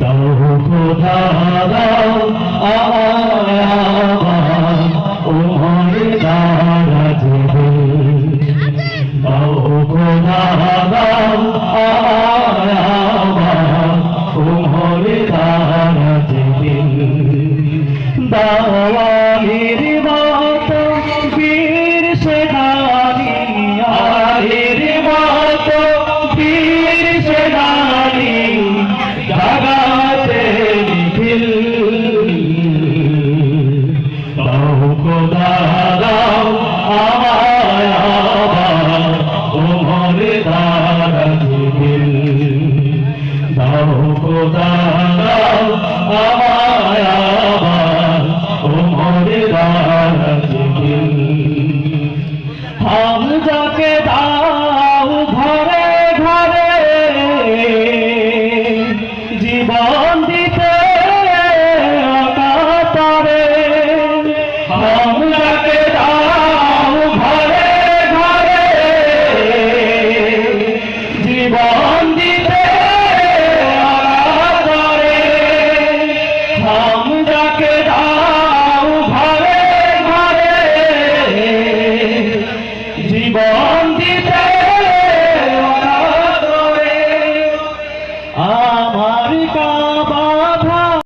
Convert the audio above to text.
দাও খোদা দাও উমর দাওয়ালির মত বীর সেনানি, আলির মত বীর সেনানি, জাগাতে নিখিল। দাও খোদা দাও আমায় আবার ওমরে দাও খোদা দাও আমায় Bye.